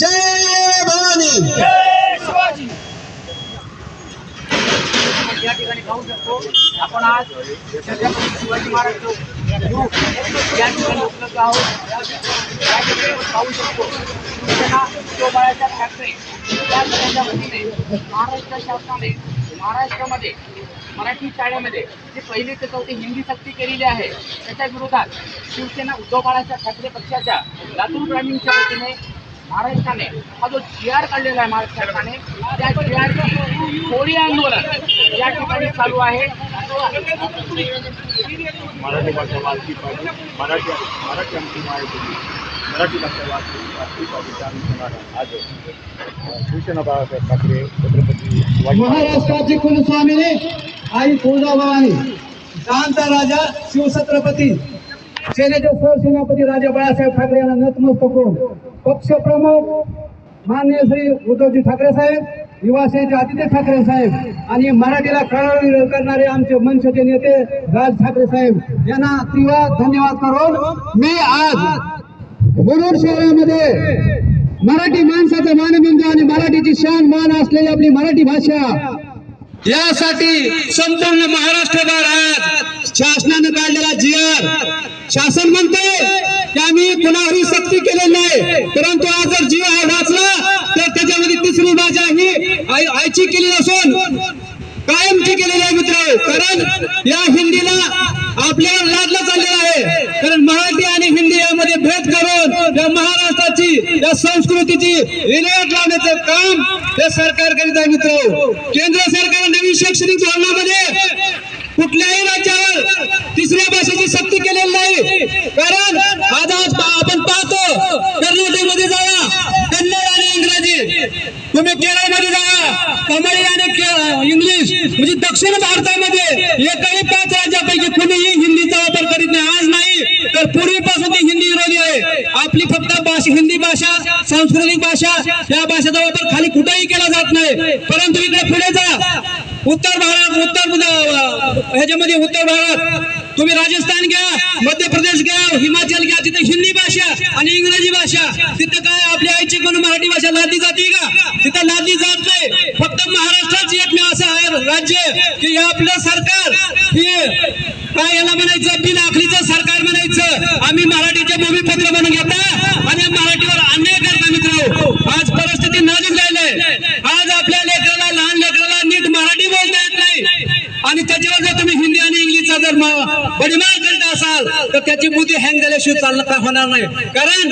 जय भवानी। या ठिकाणी पाहू शकतो आपण आज छत्रपती शिवाजी महाराज चौक या ठिकाणी उपलब्ध आहोत या ठिकाणी पाहू शकतो शिवसेना उद्योगाच्या फॅक्टरी या सगळ्यांच्या वतीने महाराष्ट्र शासनाने महाराष्ट्रामध्ये मराठी शाळेमध्ये जी पहिली ते चौथी हिंदी सक्ती केलेली आहे त्याच्या विरोधात शिवसेना उद्धव बाळासाहेब ठाकरे पक्षाच्या लातूर ग्रामीणच्या वतीने महाराष्ट्राने हा जो जी आर काढलेला आहे महाराष्ट्र शासनाने त्या जी आरची कोळी आंदोलन या ठिकाणी चालू आहे. मराठी भाषा वाचली पाहिजे. मराठी मराठी आमची माहिती मराठी भाषा वाचली वाचली पाहिजे त्या अनुषंगानं आज शिवसेना बाळासाहेब ठाकरे छत्रपती महाराष्ट्राची कुलस्वामिनी आई तुळजाभवानी जाणता राजा शिवछत्रपती सेनेचे सरसेनापती राजा बाळासाहेब ठाकरे यांना नतमस्तक होऊन पक्षप्रमुख माननीय श्री उद्धवजी ठाकरे साहेब युवासेनेचे आदित्य ठाकरे साहेब आणि मराठीला कळवळ करणारे आमचे मनसेचे नेते राज ठाकरे साहेब यांना तीव्र धन्यवाद करून मी आज मुरुड शहरामध्ये मराठी माणसाचा मानबिंदू आणि मराठीची शान मान असलेली आपली मराठी भाषा यासाठी संपूर्ण महाराष्ट्रभर आज शासनाने काढलेला जीआर. शासन म्हणते की आम्ही कुणावरही सक्ती केलेली नाही. परंतु आज जर जीव हा वाचला तर त्याच्यामध्ये तिसरी भाषा ही आय- आयची केली असून कायमची केलेली आहे मित्र कारण या हिंदीला आपल्याला लादला चाललेला आहे कारण मराठी आणि हिंदी यामध्ये भेद करून या महाराष्ट्राची या संस्कृतीची विल्हेवाट लावण्याचं काम हे सरकार करीत आहे मित्र. केंद्र सरकार नवीन शैक्षणिक धोरणामध्ये कुठल्याही राज्यावर तिसऱ्या भाषेची सक्ती केलेली नाही. कारण आज आज आपण पाहतो कर्नाटकमध्ये जावा कन्नड आणि इंग्रजी. तुम्ही केरळमध्ये जावा तमिळ आणि इंग्लिश म्हणजे दक्षिण भारतामध्ये एकही पाच राज्यापैकी कुणीही हिंदीचा वापर करीत नाही. आज नाही तर पूर्वीपासून ती हिंदी विरोधी आहे. आपली फक्त भाषा हिंदी भाषा सांस्कृतिक भाषा या भाषेचा वापर खाली कुठेही केला जात नाही. परंतु इकडे पुढे जा. उत्तर भारत उत्तर ह्याच्यामध्ये उत्तर भारत. तुम्ही राजस्थान घ्या मध्य प्रदेश घ्या हिमाचल घ्या तिथे हिंदी भाषा आणि इंग्रजी भाषा. तिथं काय आपली आईची कोण मराठी भाषा लादली जाते का? तिथं लादली जात नाही. फक्त महाराष्ट्राच एकमेव असं आहे राज्य की हे आपलं सरकार. हे काय याला म्हणायचं? बिन आखलीचं सरकार म्हणायचं. आम्ही मराठीचे भूमिपत्र म्हणून घेता आणि मराठीवर अन्याय करता मित्र आज परिस्थिती नाजूक राहिलंय आज आपल्या लेकराला लहान लेकराला नीट मराठी बोलता येत नाही आणि त्याच्यावर जर तुम्ही हिंदी आणि इंग्लिशचा जर म- बडीमार करीत असाल तर त्याची बुद्धी हँग झाल्याशिवाय चालणं का होणार नाही. कारण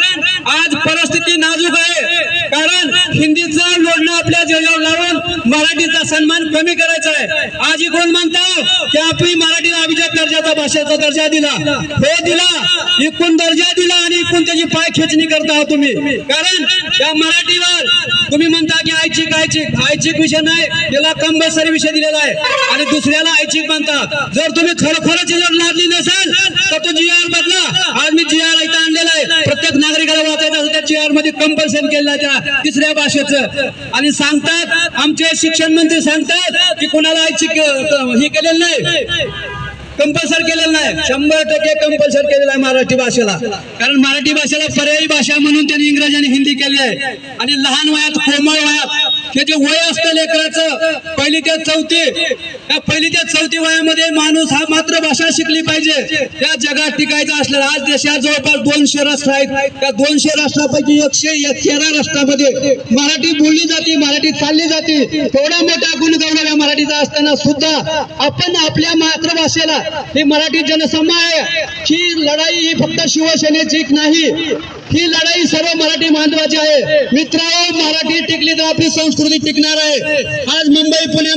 आज परिस्थिती नाजूक आहे. कारण हिंदीचं लोडणं आपल्या जगावर लावून मराठीचा सन्मान कमी करायचा आहे. आज ही कोण म्हणता? की आपली मराठीला अभिजात दर्जाचा भाषेचा दर्जा दिला. हो दिला. एकूण दर्जा दिला आणि एकूण त्याची पाय खेचणी करता आहात तुम्ही. कारण या मराठीवर तुम्ही म्हणता की ऐच्छिक ऐच्छिक. ऐच्छिक विषय नाही. त्याला कंपल्सरी विषय दिलेला आहे. आणि दुसऱ्याला ऐच्छिक म्हणता जर तुम्ही खरोखरच जर लादली नसाल तर तो जी आज मी जी आर इथं आणलेला आहे. प्रत्येक नागरिकाला वाचायचं असं त्या जी आरमध्ये कंपल्शन केलं आहे त्या तिसऱ्या भाषेचं. आणि सांगतात आमचे शिक्षण मंत्री सांगतात की कोणाला हे केलेलं नाही. कंपल्सर केलेलं नाही. शंभर टक्के कंपल्सर केलेलं आहे मराठी भाषेला. कारण मराठी भाषेला पर्यायी भाषा म्हणून त्यांनी इंग्रजी आणि हिंदी केली आहे. आणि लहान वयात कोमळ वयात त्याचे वय असतं लेकराचं पहिली ते चौथी त्या पहिली ते चौथी वयामध्ये माणूस हा मातृभाषा शिकली पाहिजे. या जगात टिकायचं असलं आज देशात जवळपास दोनशे राष्ट्र आहेत. त्या दोनशे राष्ट्रापैकी एकशे तेरा राष्ट्रामध्ये मराठी बोलली जाते मराठी चालली जाते. थोडा मोठा गुणगौरव या मराठीचा असताना सुद्धा आपण आपल्या मातृभाषेला ही मराठी जनसम्मा आहे. ही लढाई ही फक्त शिवसेनेची नाही ही लढाई सर्व मराठी बांधवाची आहे. मित्र मराठी टिकली तर आपली संस्कृती संस्कृती टिकणार आहे. आज मुंबई पुणे